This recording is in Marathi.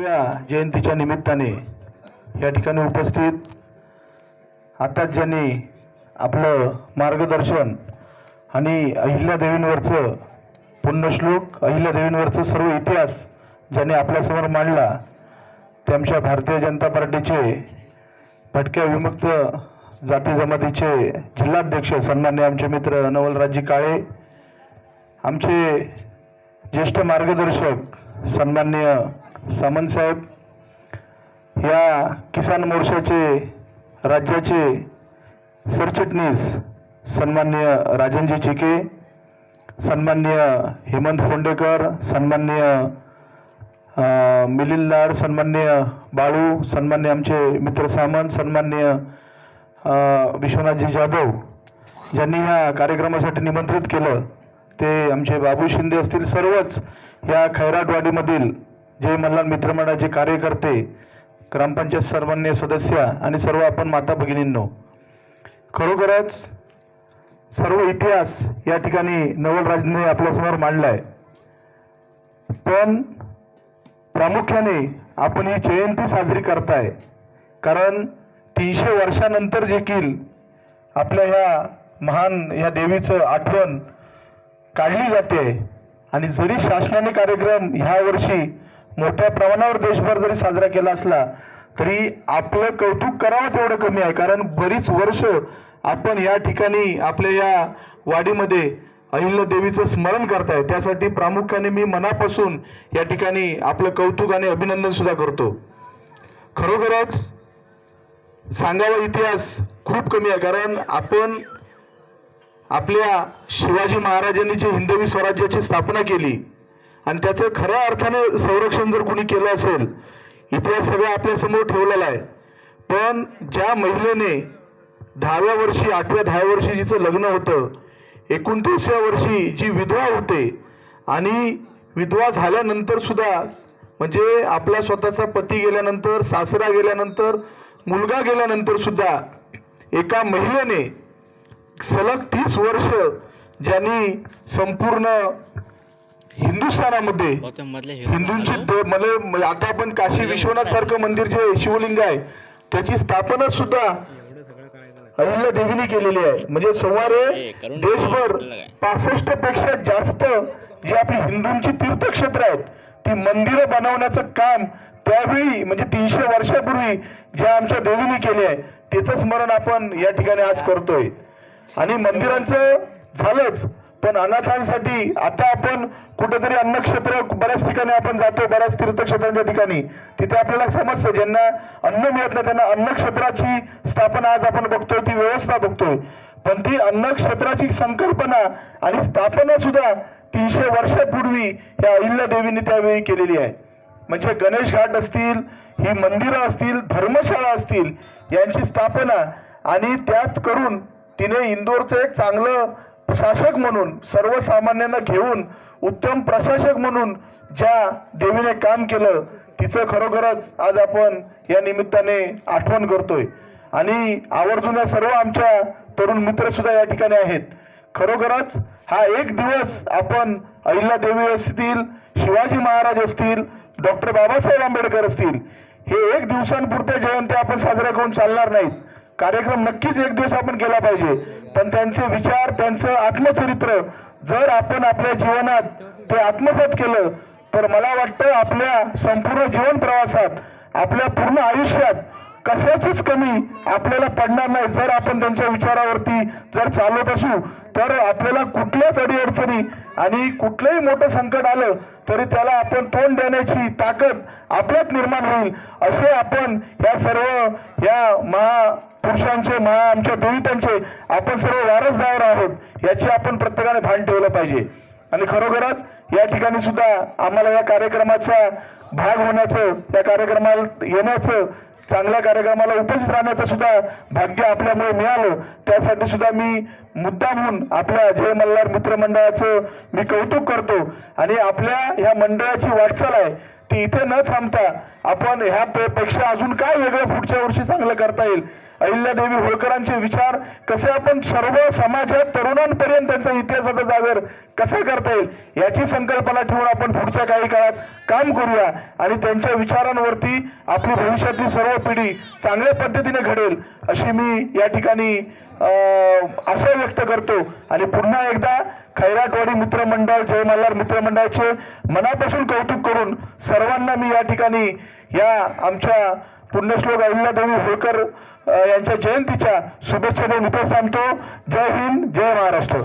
जयंतीच्या निमित्ताने या ठिकाणी उपस्थित आताच ज्यांनी आपलं मार्गदर्शन आणि अहिल्यादेवींवरचं पुण्यश्लोक अहिल्यादेवींवरचं सर्व इतिहास ज्यांनी आपल्यासमोर मांडला ते आमच्या भारतीय जनता पार्टीचे भटक्या विमुक्त जाती जमातीचे जिल्हाध्यक्ष सन्मान्य आमचे मित्र नवलराजी काळे आमचे ज्येष्ठ मार्गदर्शक सन्मान्य सामंत साहेब या किसान मोर्चाचे राज्याचे सरचिटणीस सन्मान्य राजनजी चिके सन्मान्य हेमंत फोंडेकर सन्मान्य अ, मिलिंद लाड सन्मान्य बाळू सन्मान्य आमचे मित्र सामंत सन्मान्य विश्वनाथजी जाधव ज्यांनी ह्या कार्यक्रमासाठी निमंत्रित केलं ते आमचे बाबू शिंदे असतील सर्वच या खैराटवाडीमधील जय मल्हार मित्रमंडळाचे कार्यकर्ते ग्रामपंचायत सर्वांनी सदस्य आणि सर्व आपण माता भगिनींनो. खरोखरच सर्व इतिहास या ठिकाणी नवलराजने आपल्यासमोर मांडला आहे पण प्रामुख्याने आपण ही जयंती साजरी करताय. कारण तीनशे वर्षानंतर देखील आपल्या ह्या महान ह्या देवीचं आठवण काढली जाते. आणि जरी शासनाने कार्यक्रम ह्या वर्षी मोठ्या प्रमाणावर देशभर जरी साजरा केला असला तरी आपलं कौतुक करावं तेवढं कमी आहे. कारण बरीच वर्ष आपण या ठिकाणी आपल्या या वाडीमध्ये अहिल्या देवीचं स्मरण करताय. त्यासाठी प्रामुख्याने मी मनापासून या ठिकाणी आपलं कौतुक आणि अभिनंदन सुद्धा करतो. खरोखरच सांगावा इतिहास खूप कमी आहे. कारण आपण आपल्या शिवाजी महाराजांनी जी हिंदवी स्वराज्याची स्थापना केली आणि त्याचं खऱ्या अर्थाने संरक्षण जर कुणी केलं असेल इतिहास सगळा आपल्यासमोर ठेवलेला आहे. पण ज्या महिलेने दहाव्या वर्षी आठव्या दहाव्या वर्षी जिचं लग्न होतं एकोणतीसव्या वर्षी जी विधवा होते आणि विधवा झाल्यानंतर सुद्धा म्हणजे आपला स्वतःचा पती गेल्यानंतर सासरा गेल्यानंतर मुलगा गेल्यानंतर सुद्धा एका महिलेने सलग तीस वर्ष ज्यांनी संपूर्ण हिंदुस्थानामध्ये हिंदूंची मला म्हणजे आता आपण काशी विश्वनाथ सारखं मंदिर जे शिवलिंग आहे त्याची स्थापना सुद्धा अहिल्या देवीने केलेली आहे. म्हणजे सुमारे करून देशभर? पासष्टपेक्षा जास्त जी आपली हिंदूंची तीर्थक्षेत्र आहेत ती मंदिरं बनवण्याचं काम त्यावेळी म्हणजे तीनशे वर्षापूर्वी ज्या आमच्या देवीने केले आहे त्याचं स्मरण आपण या ठिकाणी आज करतोय. आणि मंदिरांचं झालंच. पण अनाथांसाठी आता आपण कुठेतरी अन्नक्षेत्र बऱ्याच ठिकाणी आपण जातो बऱ्याच तीर्थक्षेत्रांच्या ठिकाणी. तिथे आपल्याला समजतं ज्यांना अन्न मिळत नाही त्यांना अन्नक्षेत्राची स्थापना आज आपण बघतोय ती व्यवस्था बघतोय. पण ती अन्नक्षेत्राची संकल्पना आणि स्थापना सुद्धा तीनशे वर्षापूर्वी या अहिल्या देवीने त्यावेळी केलेली आहे. म्हणजे गणेश घाट असतील ही मंदिरं असतील धर्मशाळा असतील यांची स्थापना आणि त्यात करून तिने इंदोरचं एक चांगलं शासक म्हणून सर्वसामान्यांना घेऊन उत्तम प्रशासक म्हणून ज्या देवीने काम केलं तिचं खरोखरच आज आपण या निमित्ताने आठवण करतोय. आणि आवर्जून या सर्व आमच्या तरुण मित्र सुद्धा या ठिकाणी आहेत. खरोखरच हा एक दिवस आपण अहिल्या देवी असतील शिवाजी महाराज असतील डॉक्टर बाबासाहेब आंबेडकर असतील हे एक दिवसांपुरत्या जयंती आपण साजऱ्या करून चालणार नाहीत. कार्यक्रम नक्कीच एक दिवस आपण केला पाहिजे. पण त्यांचे विचार त्यांचं आत्मचरित्र जर आपण आपल्या जीवनात ते आत्मसात केलं तर मला वाटतं आपल्या संपूर्ण जीवन प्रवासात आपल्या पूर्ण आयुष्यात कशाचीच कमी आपल्याला पडणार नाही. जर आपण त्यांच्या विचारावरती जर चालत असू तर आपल्याला कुठल्याच अडीअडचणी आणि कुठलंही मोठं संकट आलं तरी त्याला आपण तोंड देण्याची ताकद आपल्यात निर्माण होईल. असे आपण या सर्व या महा पुरुषांचे महा आमच्या देवितांचे आपण सर्व वारसदार आहोत याची आपण प्रत्येकाने भान ठेवलं पाहिजे. आणि खरोखरच या ठिकाणी सुद्धा आम्हाला या कार्यक्रमाचा भाग होण्याचं या कार्यक्रमाला येण्याचं चांगल्या कार्यक्रमाला उपस्थित राहण्याचं सुद्धा भाग्य आपल्यामुळे मिळालं. त्यासाठी सुद्धा मी मुद्दामहून आपल्या जय मल्हार मित्रमंडळाचं मी कौतुक करतो. आणि आपल्या ह्या मंडळाची वाटचाल आहे ती इथे न थांबता आपण ह्या पे- पेक्षा अजून काय वेगळं पुढच्या वर्षी चांगलं करता येईल अहिल्यादेवी होळकरांचे विचार कसे आपण सर्व समाजात तरुणांपर्यंत त्यांचा इतिहासाचा जागर कसा करता येईल याची संकल्पना ठेवून आपण पुढच्या काही काळात काम करूया. आणि त्यांच्या विचारांवरती आपली भविष्यातली सर्व पिढी चांगल्या पद्धतीने घडेल अशी मी या ठिकाणी आशा व्यक्त करतो. आणि पुन्हा एकदा खैराटवाडी मित्रमंडळ जय मल्हार मित्रमंडळाचे मनापासून कौतुक करून सर्वांना मी या ठिकाणी या आमच्या पुण्यश्लोक अहिल्यादेवी होळकर यांच्या जयंतीच्या शुभेच्छा देऊन इथे थांबतो जय हिंद जय महाराष्ट्र.